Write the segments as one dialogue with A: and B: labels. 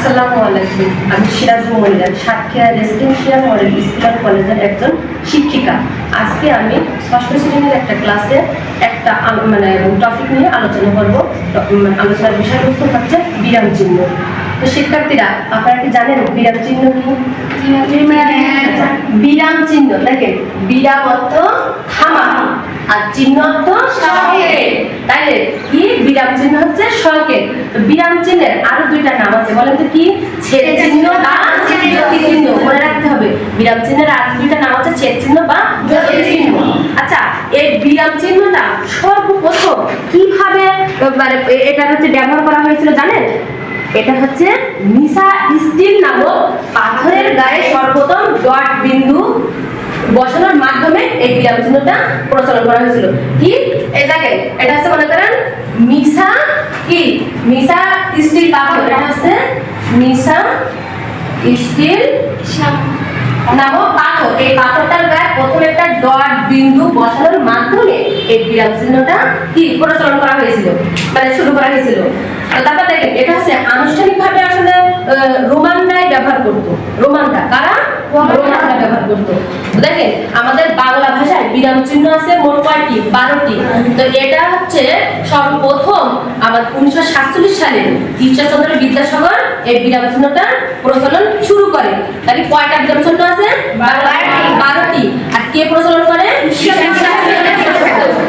A: আসসালামু আলাইকুম। আমি Sirajul Monira Satkhira residential model school কলেজের একজন শিক্ষিকা। আজকে আমি ষষ্ঠ শ্রেণির একটা ক্লাসে একটা মানে টপিক নিয়ে আলোচনা করব। আলোচনার বিষয়বস্তু হচ্ছে বিরাম চিহ্ন। তো শিক্ষার্থীরা আপনারা কি জানেন বিরাম চিহ্ন কি? আচ্ছা, বিরাম চিহ্ন দেখেন বিরাম অর্থ থামা। আর চিহ্ন অর্থ সংকেত তাইলে কি? বিরাম চিহ্ন হচ্ছে সংকেত তো বিরাম চিহ্নের আরও দুইটা নাম আছে বলেন তো কি? ছেদ চিহ্ন বা চিহ্ন। মনে রাখতে হবে। বিরাম চিহ্নের আর দুইটা নাম আছে ছেদ চিহ্ন বা চিহ্ন। আচ্ছা এই বিরাম চিহ্নটা সর্বপ্রথম কীভাবে মানে এটা হচ্ছে ব্যবহার করা হয়েছিল জানেন? এটা হচ্ছে মিসা স্টিল নামক পাথরের গায়ে সর্বপ্রথম ডট বিন্দু বসানোর মাধ্যমে এই বিরাম চিহ্নটা প্রচলন করা হয়েছিল। কি? এই দেখেন এটা হচ্ছে মনে করেন মিসা কি? মিসা স্টিল পাথর এটা হচ্ছে মিসা স্টিল নামক পাথর। এই পাথরটার গায়ে প্রথমে একটা ডট বিন্দু বসানোর মাধ্যমে এই বিরাম চিহ্নটা কি? প্রচলন করা হয়েছিল। মানে শুরু করা হয়েছিল। তারপর দেখেন, এটা হচ্ছে আনুষ্ঠানিকভাবে আসলে রোমানরাই ব্যবহার করতো। রোমানরা, কারা? রোমানরা ব্যবহার করতো। দেখেন, আমাদের বাংলা ভাষায় বিরাম চিহ্ন আছে, মোট কয়টি? বারোটি। তো এটা হচ্ছে সর্বপ্রথম আমার উনিশশো সাতচল্লিশ সালে ঈশ্বরচন্দ্র বিদ্যাসাগর এই বিরাম চিহ্নটা প্রচলন শুরু করে। তাহলে কয়টা বিরাম চিহ্ন আছে? বারোটি। আর কে প্রচলন করে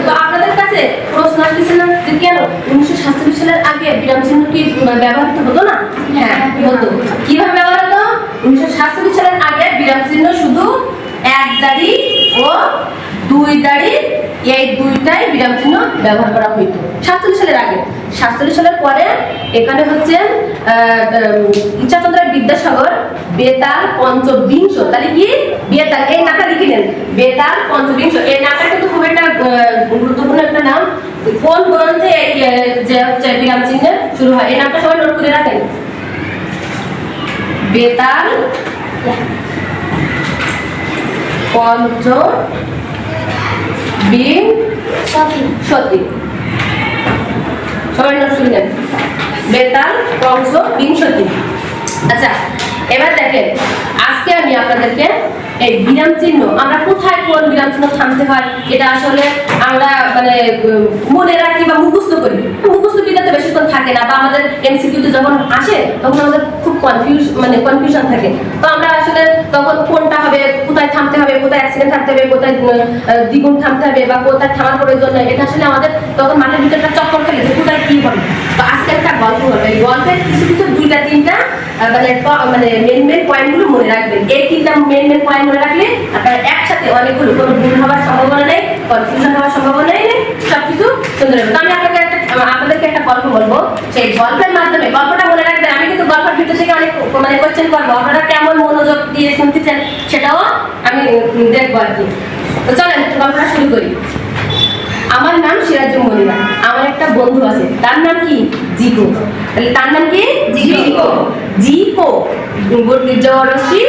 A: তো আপনাদের কাছে প্রশ্ন আসতেছে না যে কেন উনিশশো সাতচল্লিশ সালের আগে বিরাম চিহ্ন কি ব্যবহৃত হতো না? হ্যাঁ হতো। কীভাবে ব্যবহার হতো? উনিশশো সাতচল্লিশ সালের আগে বিরাম চিহ্ন শুধু এক দাড়ি ও দুই দাড়ি এই দুইটাই বিরাম চিহ্ন ব্যবহার করা হইতো। সাতচল্লিশ সালের আগে। সাতচল্লিশ সালের পরে এখানে হচ্ছে ইচ্ছাচন্দ্র বিদ্যাসাগর বেতাল পঞ্চবিংশ। তাহলে কি? বেতাল এই নামটা লিখে নেন। বেতাল পঞ্চবিংশ। এই নামটা কিন্তু খুব একটা গুরুত্বপূর্ণ একটা নাম। কোন গ্রন্থে এই, যে হচ্ছে বিরাম চিহ্ন শুরু হয়। এই নামটা সবাই নোট করে রাখেন। বেতাল পঞ্চ বিং সতী সবাই নোট করে নেন। বেতাল পঞ্চ বিংশতি আচ্ছা এবার দেখেন আজকে আমি আপনাদেরকে এই বিরাম চিহ্ন, আমরা কোথায় কোন বিরাম চিহ্ন থামতে হয়? এটা আসলে আমরা মানে মনে রাখি বা মুখস্থ করি। মুখস্থ বেশিক্ষণ থাকে না, বা আমাদের এমসিকিউতে যখন আসে, তখন আমাদের খুব কনফিউজ মানে কনফিউশন থাকে। তো আমরা আসলে তখন কোনটা হবে, কোথায় থামতে হবে, কোথায় অ্যাক্সিডেন্ট থামতে হবে, কোথায় দ্বিগুণ থামতে হবে, বা কোথায় থামার প্রয়োজন নেই এটা আসলে আমাদের তখন মাথার ভিতরে একটা চক্কর খেলে যে কোথায় কি হবে। তো আজকে একটা গল্প হবে। গল্পের কিছু কিছু দুইটা, তিনটা মানে মানে মেন মেন পয়েন্টগুলো মনে রাখবেন। এই তিনটা মেন মেন পয়েন্ট মনে রাখলে আপনার একসাথে অনেকগুলো ভুল হওয়ার সম্ভাবনা নেই কনফিউশন হওয়ার সম্ভাবনা নেই সব কিছু সুন্দর হবে। একটা আপনাদেরকে একটা গল্প বলব। সেই গল্পের মাধ্যমে, গল্পটা মনে রাখবেন, আমি কিন্তু গল্পের ভিতর থেকে অনেক মানে কোয়েশ্চেন করব। আপনারা কেমন মনোযোগ দিয়ে শুনতেছেন সেটাও আমি দেখব আর কি। তো চলেন, গল্পটা শুরু করি। আমার নাম সিরাজুল মনিরা আমার একটা বন্ধু আছে। তার নাম কি? জিকো। তাহলে তার নাম কি? জিকো। জিকো। জরসি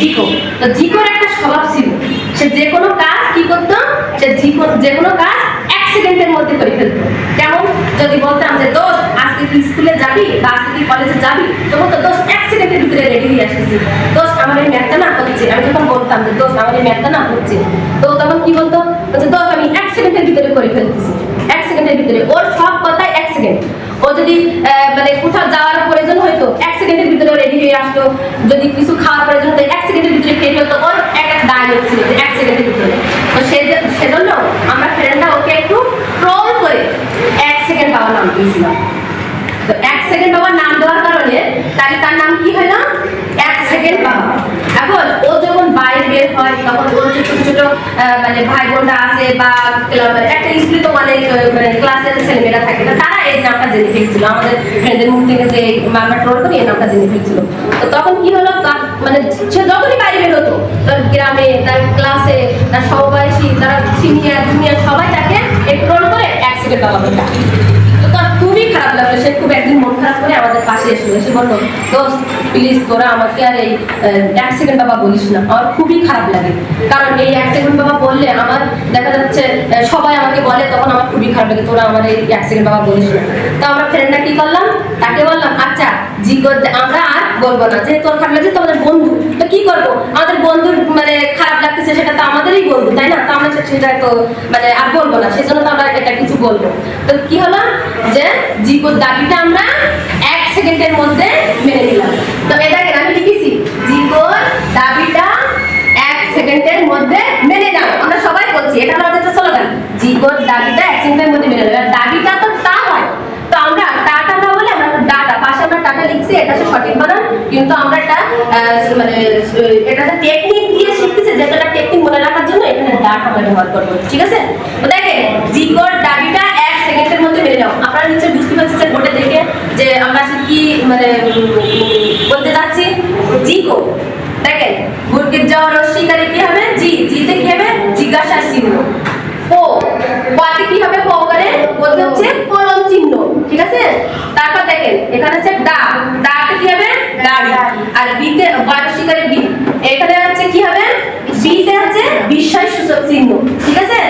A: জিকো। তো জিকোর একটা স্বভাব ছিল। সে যে কোনো কাজ কি করতো? সে জিকো যে কোনো কাজ সেকেন্ডের মধ্যে করে ফেলতো। যেমন যদি বলতাম যে আজকে কি স্কুলে যাবি বা আজকে কি কলেজে যাবি? তো বলতো দোস্ত এক সেকেন্ডের ভিতরে রেডি হয়ে আসতেছি। দোস্ত আমার এই ম্যাথটা না হচ্ছে আমি যখন বলতাম যে দোস্ত আমার এই ম্যাথটা না হচ্ছে তো তখন কি বলতো? বলছে দোস্ত আমি এক ভিতরে করে ফেলতেছি। এক সেকেন্ডের ভিতরে। ওর সব কথাই এক সেকেন্ড ও যদি মানে কোথাও যাওয়ার প্রয়োজন হয়তো এক সেকেন্ডের ভিতরে রেডি হয়ে আসতো। যদি কিছু খাওয়ার প্রয়োজন হতো, এক সেকেন্ডের ভিতরে খেয়ে ফেলতো। ওর এক এক ডায়লগ ছিল এক সেকেন্ডের ভিতরে। তো সে- সেজন্য আমরা ফ্রেন্ডরা ওকে একটু ট্রল করে এক সেকেন্ড পাওয়ার নাম দিয়েছিলাম। তো এক সেকেন্ড বাবার নাম দেওয়ার কারণে তাহলে তার নাম কি হয় না? এক সেকেন্ড বাবা। এখন ও যখন বাইরে বের হয়, তখন ওর ছোট ছোট মানে ভাই বোনরা আছে বা মানে তখন কি হলো? মানে সে যখনই বাইরে বের হতো, তার গ্রামে, তার ক্লাসে, তার সহবয়সী তারা সিনিয়র জুনিয়র সবাই তাকে ট্রোল করে এক সেকেন্ড বাবা বলে ডাকে। তো তার খুবই খারাপ লাগল সে খুব একদিন মন খারাপ করে আমাদের পাশে এসে এসে বলল, দোস্ত প্লিজ তোরা আমাকে আর এই এক সেকেন্ড বাবা বলিস না। আমার খুবই খারাপ লাগে। কারণ এই এক সেকেন্ড বাবা বললে আমার, দেখা যাচ্ছে সবাই আমাকে বলে, তখন আমার খুবই খারাপ লাগে, তোরা আমার এই এক সেকেন্ড বাবা বলিস না। তো আমরা ফ্রেন্ডরা কি করলাম? তাকে বললাম আচ্ছা জিগর আমরা আর বলব না। যে তোর খারাপ লাগছে তোমাদের বন্ধু। তো কি করব? আমাদের বন্ধুর মানে খারাপ লাগতেছে, সেটা তো আমাদেরই বন্ধু, তাই না? তো আমরা সেটা তো মানে আর বলব না। সেজন্য তো আমরা এটা কিছু বলব। তো কি হলো? যে জিগোর দাবিটা আমরা এক সেকেন্ডের মধ্যে মেনে নিলাম। তো এটা কেন আমি লিখেছি জিগোর দাবিটা এক সেকেন্ডের মধ্যে মেনে নাও। আমরা সবাই বলছি এটা আমাদের স্লোগান জিগোর দাবিটা এক সেকেন্ডের মধ্যে মেনে নাও। দাবিটা তো তা হয় তো আমরা টাটা না বলে আমরা ডাটা পাশে আমরা টাটা লিখছি এটা হচ্ছে সঠিক বানান। কিন্তু আমরা এটা আহ, মানে এটা টেকনিক দিয়ে শিখতেছি যেটা টেকনিক মনে রাখার জন্য এখানে ডাটা ব্যবহার করব ঠিক আছে? তো দেখেন জিগোর দাবিটা মানে বলতে যাচ্ছি জিগো দেখেন, মুরগির যাওয়ার রস্বীকারে কি হবে? জি, জিতে কি হবে? জিজ্ঞাসার চিহ্ন। ও পাতে কি হবে? ক করে বলতে হচ্ছে কলম চিহ্ন, ঠিক আছে? তারপর দেখেন, এখানে হচ্ছে দা দাতে কি হবে? দাড়ি আর বিতে বারশিকারে বি। এখানে হচ্ছে কি হবে? বিতে হচ্ছে বিস্ময় সূচক চিহ্ন, ঠিক আছে?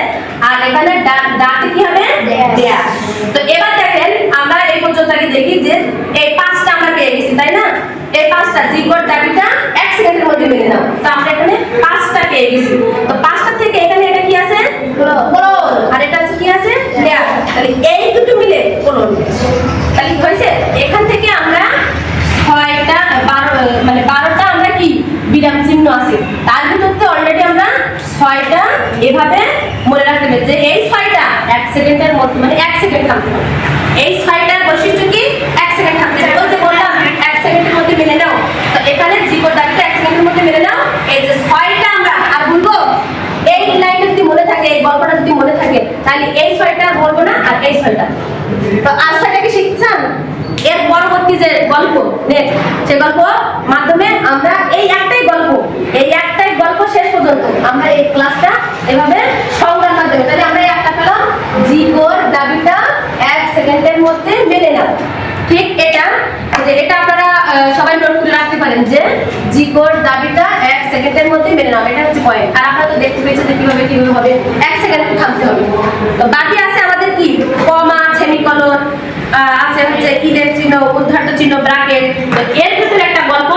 A: আর এখানে দা- দাতে কি হবে দেয়া তো এবার দেখেন আমরা এই পর্যন্ত আগে দেখি যে এই পাঁচটা আমরা পেয়ে গেছি তাই না এই পাঁচটা জিগর দাবিটা এক সেকেন্ডের মধ্যে মেনে নাও তো আমরা এখানে পাঁচটা পেয়ে গেছি তো পাঁচটা থেকে এখানে এটা কি আছে? কোলন আর এটা আছে কি আছে? লেয়ার তাহলে এই দুটো মিলে কোলন তাহলে কি হয়েছে? এখান থেকে আমরা ছয়টা, বারো মানে বারোটা আমরা কি? বিরাম চিহ্ন আছে। তার ভিতরতে অলরেডি আমরা ছয়টা এভাবে মনে রাখতে হবে যে এই ছয়টা এক সেকেন্ডের মধ্যে মানে এক সেকেন্ড থামতে হবে এই ছয়টার বৈশিষ্ট্য কি? এক সেকেন্ড মেনে নাও। তো এখানে এক সেকেন্ডের মধ্যে নাও। এই যে আমরা আর বলব, এই যদি মনে থাকে, এই গল্পটা যদি মনে থাকে, তাহলে এই বলব না, আর এই তো শিখছেন? এর পরবর্তী যে গল্প, নেক্সট, সে গল্প মাধ্যমে আমরা এই একটাই গল্প, এই একটাই গল্প শেষ পর্যন্ত আমরা এই ক্লাসটা এভাবে সংজ্ঞার মাধ্যমে তাহলে আমরা এই একটা পেলাম জিগোর দাবিটা এক সেকেন্ডের মধ্যে মেনে নাও ঠিক এটা যে এটা আপনারা আহ, সবাই নোট করে রাখতে পারেন যে জিগোর দাবিটা এক সেকেন্ডের মধ্যে মেনে নাও, এটা হচ্ছে পয়েন্ট আর আপনারা তো দেখতে পেয়েছেন যে কীভাবে কীভাবে হবে। এক সেকেন্ড থামতে হবে। তো বাকি আছে আমাদের কি? কমা সেমিকলন আছে হচ্ছে ইলের চিহ্ন উদ্ধার্ত চিহ্ন ব্রাকেট তো এর ভিতরে একটা গল্প